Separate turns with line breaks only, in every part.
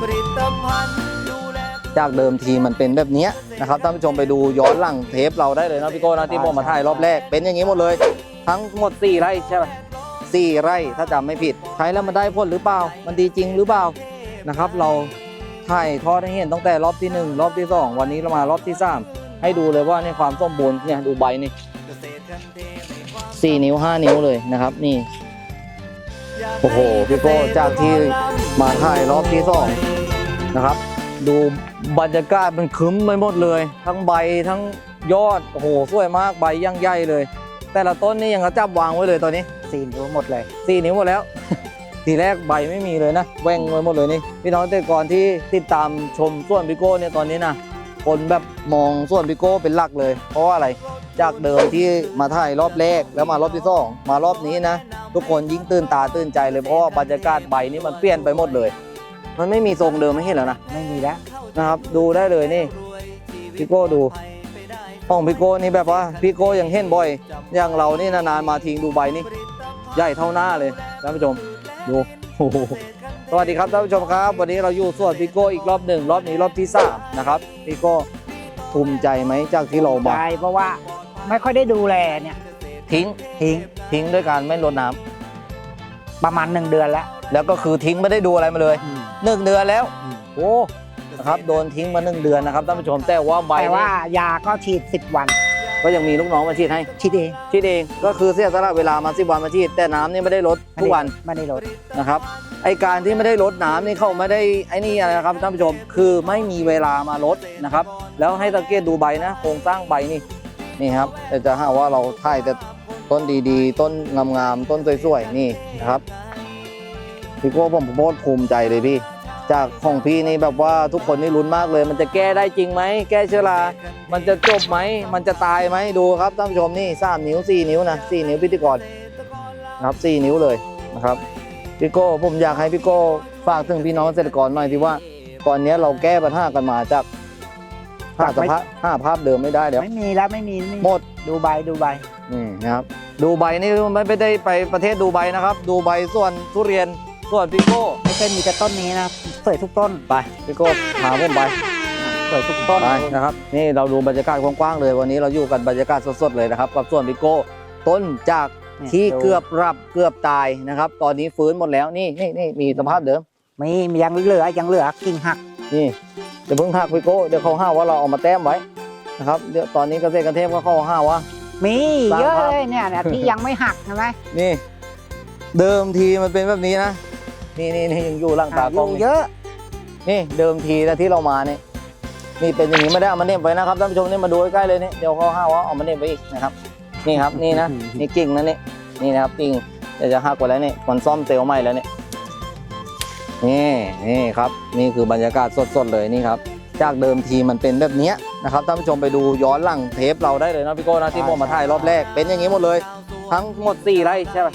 ผลิตภัณฑ์ดูแล
จากเดิมทีมันเป็นแบบเนี้ยนะครับท่านผู้ชมไปดูย้อนหลังเทปเราได้เลยนะพี่โก้นะที่ผมมาถ่ายรอบแรกเป็นอย่างนี้หมดเลย ทั้งหมด 4 ไร่ใช่ไหมสี่ไร่ถ้าจำไม่ผิดใช้แล้วมันได้ผลหรือเปล่า มันดีจริงหรือเปล่านะครับ เราถ่ายทอดให้เห็นตั้งแต่รอบที่หนึ่งรอบที่สองวันนี้เรามารอบที่สามให้ดูเลยว่าในความสมบูรณ์เนี่ยดูใบนี่สี่นิ้วห้านิ้วเลยนะครับนี่ โอ้โหพี่โก้จากที่มาถ่ายรอบที่สองนะครับ ดูบรรยากาศมันคึ้มไปหมดเลย ทั้งใบทั้งยอดโอ้โหสวยมากใบย่างใหญ่เลย แต่ละต้นนี่ยังกระจับวางไว้เลยตอนนี้
สี่นิ้วหมดเลย
สี่นิ้วหมดแล้วทีแรกใบไม่มีเลยนะแว่งไว้หมดเลยนี่พี่น้องแต่ก่อนที่ติดตามชมส่วนพิโก้เนี่ยตอนนี้นะคนแบบมองส่วนพิโก้เป็นหลักเลย เพราะว่าอะไรจากเดิมที่มาถ่ายรอบแรกแล้วมารอบที่สองมารอบนี้นะ ทุกคนยิ่งตื่นตาตื่นใจเลยเพราะว่าบรรยากาศใบนี้มันเปลี่ยนไปหมดเลย มันไม่มีทรงเดิมไม่เห็นแล้วนะ
ไม่มีแล้ว
นะครับ ดูได้เลยนี่พี่โก้ดูห้องพี่โก้นี่แบบว่าพี่โก้ยังเห็นบ่อย อย่างเรานี่นานๆมาทิ้งดูใบนี่ใหญ่เท่าหน้าเลยท่านผู้ชมดูโอ้โหสวัสดีครับท่านผู้ชมครับ วันนี้เราอยู่ส่วนพี่โก้อีกรอบหนึ่งรอบนี้รอบที่สามนะครับพี่โก้ภูมิใจไหมจากที่เรามา
ใช่เพราะว่าไม่ค่อยได้ดูแลเนี่ย
ทิ้ง
ทิ้ง
ทิ้งด้วยการไม่รดน้ำ
ประมาณหนึ่งเดือนแล้ว
แล้วก็คือทิ้งไม่ได้ดูอะไรมาเลยหนึ่งเดือนแล้วโอ้นะครับโดนทิ้งมาหนึ่งเดือนนะครับท่านผู้ชมแต่ว่าใบ
แต่
นี่
ว่ายาก็ฉีดสิบวัน
ก็ยังมีลูกน้องมาฉีดให้
ฉีดเอง
ฉีดเองก็คือเสียสละเวลามาสิบวันมาฉีดแต่น้ำนี่ไม่ได้ลดทุกวัน
ไม่ได้ลด
นะครับไอการที่ไม่ได้ลดน้ำนี่เขาไม่ได้ไอ้นี่อะไรนะครับท่านผู้ชมคือไม่มีเวลามาลดนะครับ แล้วให้สังเกตดูใบนะโครงสร้างใบนี่นี่ครับแต่จะหาว่าเราถ่ายแต่ ต้นดีๆ ต้นงามๆ ต้นสวยๆ นี่นะครับพี่โก้ผมโคตรภูมิใจเลยพี่ จากของพี่นี่แบบว่าทุกคนนี่ลุ้นมากเลย มันจะแก้ได้จริงไหม แก้เชื้อรา มันจะจบไหม มันจะตายไหมดูครับท่านผู้ชมนี่สามนิ้วสี่นิ้วนะสี่นิ้วพิธีกรนะครับสี่นิ้วเลยนะครับพี่โก้ผมอยากให้พี่โก้ฝากถึงพี่น้องเกษตรกรหน่อยที่ว่าก่อนเนี้ยเราแก้ปัญหากันมาจากหาสภาพหาภาพเดิมไม่ได้แล้ว
ไม่มีแล้วไม่มีไม่มี
หมด
ดูใบดูใบ
นี่นะครับ ดูใบนี่ไม่ได้ไปประเทศดูใบนะครับ ดูใบส่วนทุเรียนส่วนพี่โก้
ไม่ใช่มีแต่ต้นนี้นะสวยทุกต้น
ไปพี่โก้หาผมไป
สวยทุกต้น
ไปนะครับ นี่เราดูบรรยากาศกว้างๆเลยวันนี้เราอยู่กันบรรยากาศสดๆเลยนะครับกับส่วนพิโก้ต้นจาก
เนี่ย
ที่
ดู
เกือบรับเกือบตายนะครับ ตอนนี้ฟื้นหมดแล้วนี่นี่นี่มีสภาพเดิม
มียังเหลือยังเหลือกิ่งหัก
นี่เดี๋ยวเพิ่งหักพิโก้เดี๋ยวเขาห้าว่าเราเอามาแต้มไว้นะครับเดี๋ยวตอนนี้เกษตรกรเทพก็เขาห้าว่า
มี
สร้าง
เยอะ
ภาพ
เลยเนี่ยเนี่ยที่ยังไม่หักใช่ไหม
นี่ เดิมทีมันเป็นแบบนี้นะนี่นี่นี่ยังอยู่หล่างตากล้อง
ยู่
นี่
เยอะ
นี่เดิมทีนะที่เรามาเนี่ยนี่เป็นอย่างนี้ไม่ได้เอามาเน็บไว้นะครับท่านผู้ชมนี่มาดูใกล้ๆเลยนี่เดี๋ยวเขาห้าว่าเอามาเน็บไว้อีกนะครับ นี่ครับนี่นะนี่กิ่งนะนี่นี่นะครับกิ่งเดี๋ยวจะหักไว้แล้วนี่คนซ่อมเซลล์ใหม่แล้วนี่นี่นี่ครับ นี่คือบรรยากาศสดๆเลยนี่ครับ จากเดิมทีมันเป็นแบบเนี้ยนะครับท่านผู้ชมไปดูย้อนหลังเทปเราได้เลยนะพี่โก้นะที่ผมมาถ่ายรอบแรกเป็นอย่างนี้หมดเลย ทั้งหมด 4 ไร่ใช่ไหม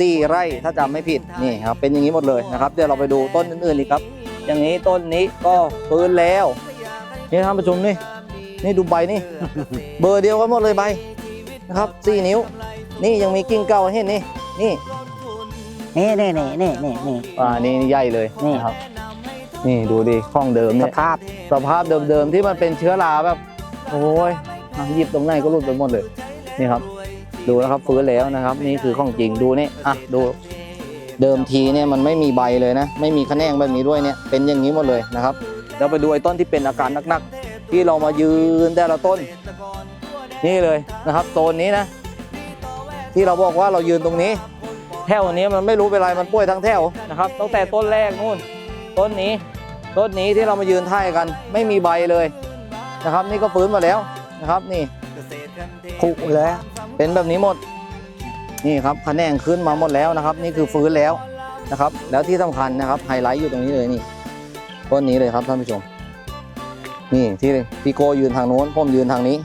สี่ไร่ถ้าจำไม่ผิดนี่ครับเป็นอย่างนี้หมดเลยนะครับเดี๋ยวเราไปดูต้นอื่นๆอีกครับ อย่างนี้ต้นนี้ก็ฟื้นแล้วนี่ท่านผู้ชมนี่นี่ดูใบนี่ เบอร์เดียวกันหมดเลยใบนะครับสี่นิ้ว นี่ยังมีกิ่งเก่าเห็นนี่นี่
นี่นี่นี่นี่นี่นี่
อ่านี่ใหญ่เลย
นี่
ครับ นี่ดูดิข้องเดิม
ส
เนี่ย
ภาพ
สภาพเดิมๆที่มันเป็นเชื้อราแบบ โอ้ยอะหยิบตรงไหนก็หลุดไปหมดเลย นี่ครับ ดูนะครับฟื้นแล้วนะครับ นี่คือของจริงดูนี่อะดูเดิมทีเนี่ยมันไม่มีใบเลยนะ ไม่มีคะแนงแบบนี้ด้วยเนี่ยเป็นอย่างนี้หมดเลยนะครับเราไปดูไอ้ต้นที่เป็นอาการหนักๆ ที่เรามายืนแต่ละต้น นี่เลยนะครับโซนนี้นะ ที่เราบอกว่าเรายืนตรงนี้ แถวนี้มันไม่รู้เป็นไรมันป่วยทั้งแถวนะครับตั้งแต่ต้นแรกนู่นต้นนี้ ต้นนี้ที่เรามายืนท่ายกัน ไม่มีใบเลยนะครับ นี่ก็ฟื้นมาแล้วนะครับ นี่
ผุเลย
เป็นแบบนี้หมด นี่ครับคะแนนขึ้นมาหมดแล้วนะครับ นี่คือฟื้นแล้วนะครับ แล้วที่สำคัญนะครับไฮไลท์อยู่ตรงนี้เลยนี่ต้นนี้เลยครับท่านผู้ชม นี่ที่พี่โกยืนทางโน้นผมยืนทางนี้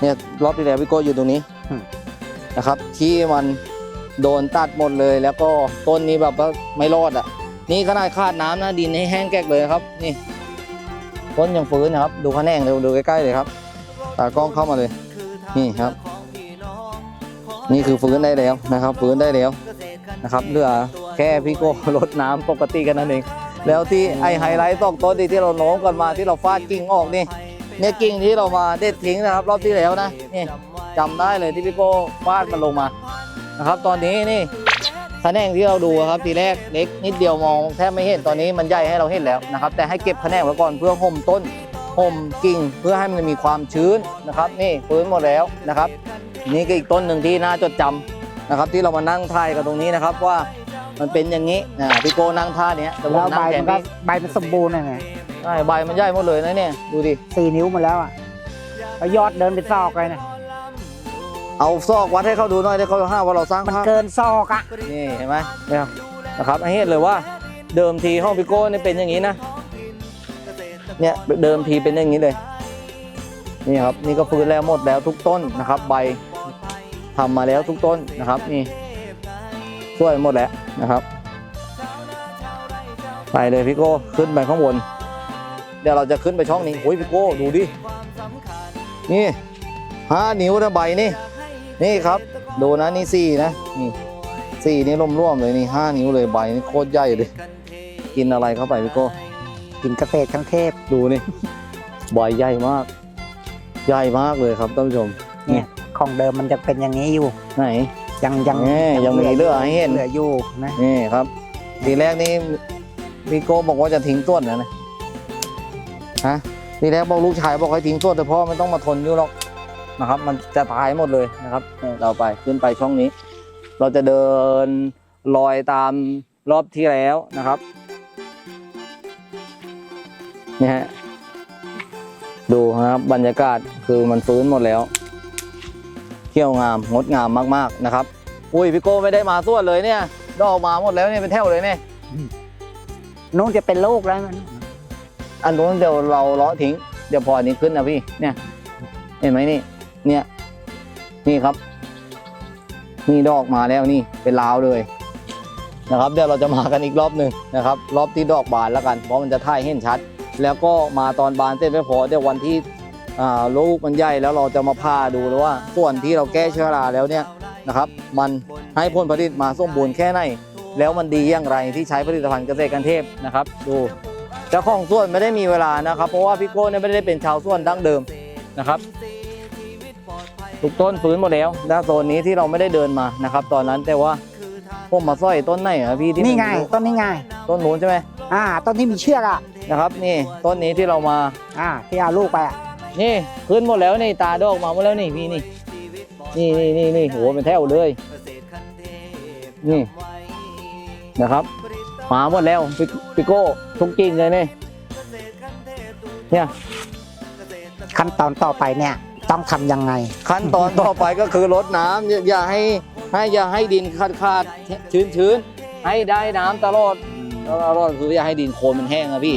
เนี่ยรอบที่แล้วพี่โกยืนตรงนี้นะครับ ที่มันโดนตัดหมดเลยแล้วก็ต้นนี้แบบว่าไม่รอดอะ นี่ขนาดขาดน้ำนะดินให้แห้งแกกเลยครับ นี่ต้นยังฟื้นนะครับ ดูคะแนนเร็วดูใกล้ๆเลยครับตากล้องเข้ามาเลย นี่ครับ นี่คือฟื้นได้แล้วนะครับ ฟื้นได้แล้วนะครับเหลือแค่พี่โก้ลดน้ำปกติกันนั่นเอง แล้วที่ไอไฮไลท์ตอกต้นที่ที่เราโน้มกันมาที่เราฟาดกิ่งออกนี่เนี่ยกิ่งที่เรามาเด็ดทิ้งนะครับ รอบที่แล้วนะนี่จำได้เลยที่พี่โก้ฟาดมันลงมานะครับ ตอนนี้นี่ แขนงที่เราดูครับทีแรกเล็กนิดเดียวมองแทบไม่เห็นตอนนี้มันใหญ่ให้เราเห็นแล้วนะครับแต่ให้เก็บแขนงไว้ก่อนเพื่อห่มต้นห่มกิ่งเพื่อให้มันมีความชื้นนะครับ นี่ฟื้นหมดแล้วนะครับ นี่ก็อีกต้นหนึ่งที่น่าจดจำนะครับ ที่เรามานั่งทายกันตรงนี้นะครับว่ามันเป็นอย่างนี้นะพี่โก้นั่งท่าเนี้ยแต่ผม
แล้วใบ
นั่งแท
มันนก็
พี่
ใบมันสมบูรณ์นะไง
ใช่ใบมันใหญ่หมดเลยนะเนี่ยดูดิ
สี่นิ้วมาแล้วอะแล้วยอดเดินไปซอกเลยนะ
เอาซอกวัดให้เขาดูหน่อยได้เขาห้าว่าเราสร้าง
มัน
ภาพ
เกินซอกอะ
นี่เห็นไหมเนี่ยนะครับให้เห็นเลยว่าเดิมทีห้องพี่โก้เนี่ยเป็นอย่างนี้นะเนี่ยเดิมทีเป็นอย่างนี้เลยนี่ครับนี่ก็ฟื้นแล้วหมดแล้วทุกต้นนะครับ ใบทำมาแล้วทุกต้นนะครับ นี่ช่วยหมดแล้วนะครับ ไปเลยพี่โก้ขึ้นไปข้างบน เดี๋ยวเราจะขึ้นไปช่องนี้โอ้ยพี่โก้ดูดินี่ห้านิ้วนะใบนี่ นี่ครับดูนะนี่สี่นะนี่สี่นี่ร่วมๆเลยนี่ห้านิ้วเลยใบนี่โคตรใหญ่เลย กินอะไรเข้าไปพี่โก้
กินเกษตรทั้งเทพ
ดูนี่ใบใหญ่มาก ใหญ่มากเลยครับท่านผู้ชม
ของเดิมมันจะเป็นอย่างนี้อยู่
ไหน
ยังยัง
แน่ยังมีเหลือให้เห็น
เหลืออยู่นะ
นี่ครับ ทีแรกนี่พี่โก้บอกว่าจะทิ้งต้นนะนะฮะทีแรกบอกลูกชายบอกให้ทิ้งต้นแต่พ่อไม่ต้องมาทนอยู่หรอก นะครับ มันจะตายหมดเลยนะครับเนี่ยเราไปขึ้นไปช่องนี้ เราจะเดินลอยตามรอบที่แล้วนะครับเนี่ยฮะดูนะครับบรรยากาศคือมันฟื้นหมดแล้วเที่ยวงามงดงามมากๆนะครับ อุ้ยพี่โก้ไม่ได้มาส่วนเลยเนี่ย ดอกมาหมดแล้วเนี่ยเป็นแถวเลยเนี่ย
นู้นจะเป็นลูกแล้วมัน
อันนู้นเดี๋ยวเราเลาะทิ้ง เดี๋ยวพออันนี้ขึ้นนะพี่เนี่ย เห็นไหมนี่ เนี่ย นี่ครับ นี่ดอกมาแล้วนี่เป็นลาวเลยนะครับเดี๋ยวเราจะมากันอีกรอบหนึ่งนะครับ รอบที่ดอกบานแล้วกัน เพราะมันจะถ่ายเห็นชัด แล้วก็มาตอนบานเสร็จไม่พอเดี๋ยววันที่อ่าลูกมันใหญ่แล้วเราจะมาพาดูเลยว่าส่วนที่เราแก้เชื้อราแล้วเนี่ยนะครับ มันให้ผลผลิตมาสมบูรณ์แค่ไหนแล้วมันดีอย่างไรที่ใช้ผลิตภัณฑ์เกษตรกันเทพนะครับ ดูเจ้าของส่วนไม่ได้มีเวลานะครับ เพราะว่าพี่โก้เนี่ยไม่ได้เป็นชาวส่วนดั้งเดิมนะครับ ทุกต้นฟื้นหมดแล้วและโซนนี้ที่เราไม่ได้เดินมานะครับ ตอนนั้นแต่ว่าผมมาสร้อยต้นไหนอะพี่ที่
นี่ไง
มัอยู่
ต้นนี้ไง
ต้นนู้นใช่ไหม
อ่า ต้นที่มีเชือกอะ
นะครับนี่ต้นนี้ที่เรามา
อ่าที่เอาลูกไปอะ
นี่ขึ้นหมดแล้วนี่ตาดอกมาหมดแล้วนี่พี่นี่นี่นี่นี่นี่โหเป็นแถวเลยนี่นะครับมาหมดแล้วพี่พี่โก้ทุกกิ่งเลยนี่เนี่ย
ขั้นตอนต่อไปเนี่ย ต้องทำยังไง
ขั้นตอนต่อไปก็คือรดน้ำอย่าอย่าให้ให้อย่าให้ดินขาดขาดชื้นชื้นให้ได้น้ำตลอดตลอดคืออย่าให้ดินโคลนมันแห้งอะพี่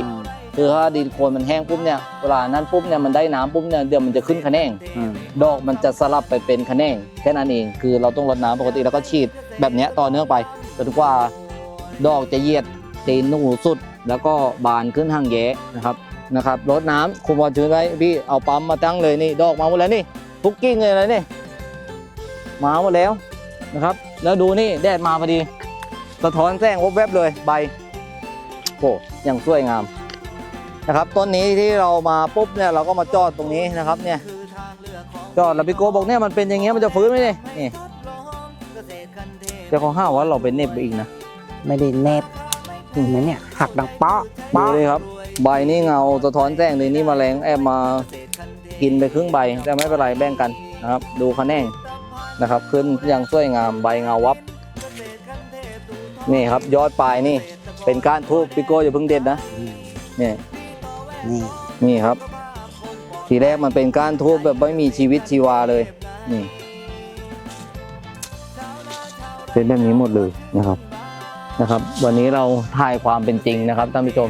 คือถ้าดินโคลนมันแห้งปุ๊บเนี่ยเวลานั้นปุ๊บเนี่ยมันได้น้ำปุ๊บเนี่ยเดี๋ยวมันจะขึ้นขะแนง
อืม
ดอกมันจะสลับไปเป็นคะแนงแค่นั้นเองคือเราต้องรดน้ำปกติแล้วก็ฉีดแบบเนี้ยต่อเนื่องไปจนกว่าดอกจะเหยียดตีนหนูสุด แล้วก็บานขึ้นห่างแย้นะครับ นะครับรดน้ำคุมความชื้นไว้พี่เอาปั๊มมาตั้งเลยนี่ดอกมาหมดแล้วนี่ทุกกิ้งเลยนะนี่มาหมดแล้วนะครับ แล้วดูนี่แดดมาพอดีสะท้อนแสงวบแวบเลยใบโอ้ยังสวยงามนะครับต้นนี้ที่เรามาปุ๊บเนี่ยเราก็มาจอดตรงนี้นะครับเนี่ยจอดแล้วพี่โกบอกเนี่ยมันเป็นอย่างเงี้ยมันจะฟื้นไหมเนี่ยนี่เดี๋ยวเขาห้าว่าเราเป็นเน็บไปอีกนะ
ไม่ได้เน็บเห็นไหมเนี่ยหักดังเปาะ
ดู
เปาะ
เลยครับ ใบนี่เงาสะท้อนแสงเลยนี่แมลงแอบมากินไปครึ่งใบแต่ไม่เป็นไรแบ่งกันนะครับ ดูคะแนนนะครับ ขึ้นอย่างสวยงามใบเงาวับ นี่ครับยอดปลายนี่ เป็นก้านทูบพี่โก้อย่าเพิ่งเด็ดนะนี่
นี่
นี่ครับ ทีแรกมันเป็นก้านทูบแบบไม่มีชีวิตชีวาเลยนี่เป็นแบบนี้หมดเลยนะครับนะครับ วันนี้เราถ่ายความเป็นจริงนะครับท่านผู้ชม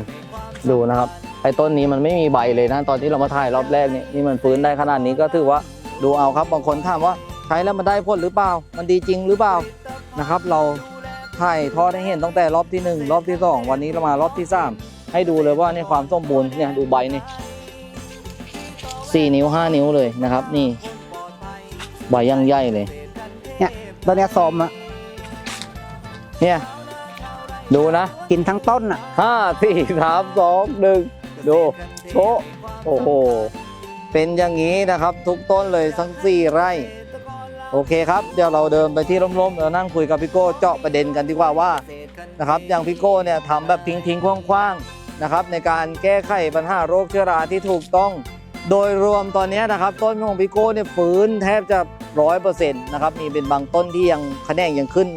ดูนะครับไอ้ต้นนี้มันไม่มีใบเลยนะตอนที่เรามาถ่ายรอบแรกนี่นี่มันฟื้นได้ขนาดนี้ก็ถือว่าดูเอาครับบางคนถามว่าใช้แล้วมันได้ผลหรือเปล่า มันดีจริงหรือเปล่านะครับ เราถ่ายทอดให้เห็นตั้งแต่รอบที่หนึ่งรอบที่สองวันนี้เรามารอบที่สามให้ดูเลยว่านี่ความสมบูรณ์เนี่ยดูใบนี่สี่นิ้วห้านิ้วเลยนะครับ นี่ใบยังใหญ่เลย
ต้นเนี้ยโสมอะ
เนี่ย ดูนะ
กินทั้งต้นอะ
ห้าสี่สามสองหนึ่งดูโชะโอ้โห เป็นอย่างนี้นะครับทุกต้นเลยทั้งสี่ไร่ โอเคครับ เดี๋ยวเราเดินไปที่ร่มๆเรานั่งคุยกับพี่โก้เจาะประเด็นกันดีกว่าว่านะครับอย่างพี่โก้เนี่ยทำแบบทิ้งๆคว้างๆนะครับในการแก้ไขปัญหาโรคเชื้อราที่ถูกต้อง โดยรวมตอนนี้นะครับ ต้นของพี่โก้เนี่ยฟื้นแทบจะร้อยเปอร์เซ็นต์นะครับมีเป็นบางต้นที่ยังแขนงยังขึ้น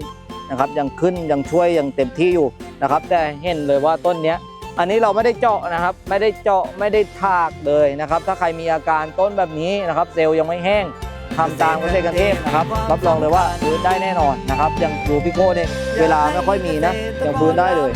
นะครับยังขึ้นยังช่วยยังเต็มที่อยู่นะครับแต่เห็นเลยว่าต้นเนี้ยอันนี้เราไม่ได้เจาะนะครับ ไม่ได้เจาะไม่ได้ทากเลยนะครับ ถ้าใครมีอาการต้นแบบนี้นะครับ เซลล์ยังไม่แห้งทำตามเกษตรกันเทพนะครับรับรองเลยว่าฟื้นได้แน่นอนนะครับยังดูพี่โก้เนี่ยเวลาไม่ค่อยมีนะยังฟื้นได้เลย